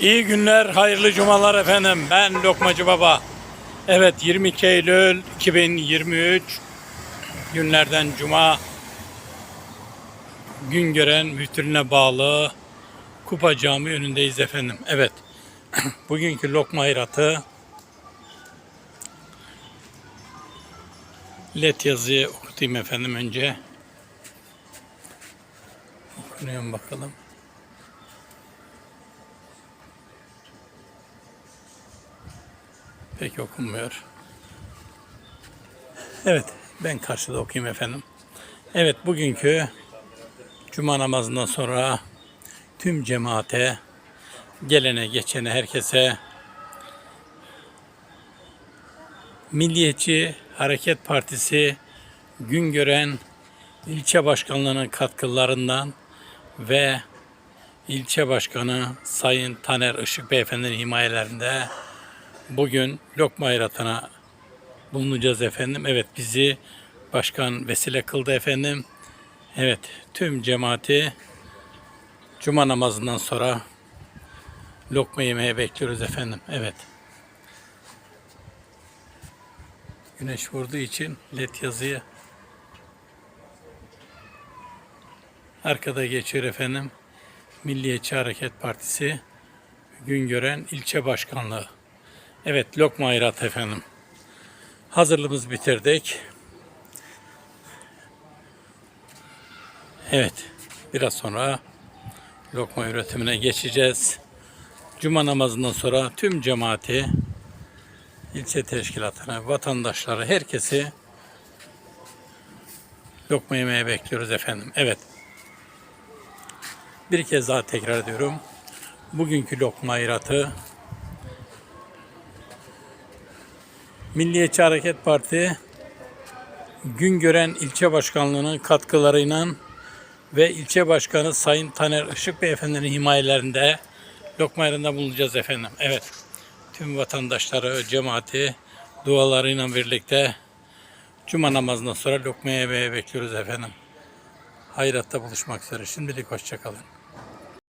İyi günler, hayırlı cumalar efendim. Ben Lokmacı Baba. Evet 22 Eylül 2023 günlerden cuma gün gören müftülüğüne bağlı Kupa Camii önündeyiz efendim. Evet bugünkü lokma hayratı let yazıyı okutayım efendim önce. Okunuyor mu bakalım. Pek okunmuyor. Evet, ben karşıda okuyayım efendim. Evet, bugünkü cuma namazından sonra tüm cemaate, gelene geçene herkese Milliyetçi Hareket Partisi Güngören ilçe başkanlığının katkılarından ve ilçe başkanı Sayın Taner Işık Beyefendi'nin himayelerinde Bugün lokma hayratına bulunacağız efendim. Evet bizi başkan vesile kıldı efendim. Evet tüm cemaati cuma namazından sonra lokma yemeye bekliyoruz efendim. Evet. Güneş vurduğu için led yazıyı arkada geçiyor efendim. Milliyetçi Hareket Partisi Güngören İlçe Başkanlığı. Evet lokma hayrat efendim. Hazırlığımızı bitirdik. Evet biraz sonra lokma üretimine geçeceğiz. Cuma namazından sonra tüm cemaati, ilçe teşkilatını, vatandaşları, herkesi lokma yemeye bekliyoruz efendim. Evet. Bir kez daha tekrar ediyorum. Bugünkü lokma hayratı Milliyetçi Hareket Parti Güngören İlçe Başkanlığı'nın katkılarıyla ve ilçe başkanı Sayın Taner Işık Beyefendi'nin himayelerinde lokma yerinde bulunacağız efendim. Evet, tüm vatandaşları, cemaati dualarıyla birlikte Cuma namazından sonra lokma yemeye bekliyoruz efendim. Hayratta buluşmak üzere. Şimdilik hoşçakalın.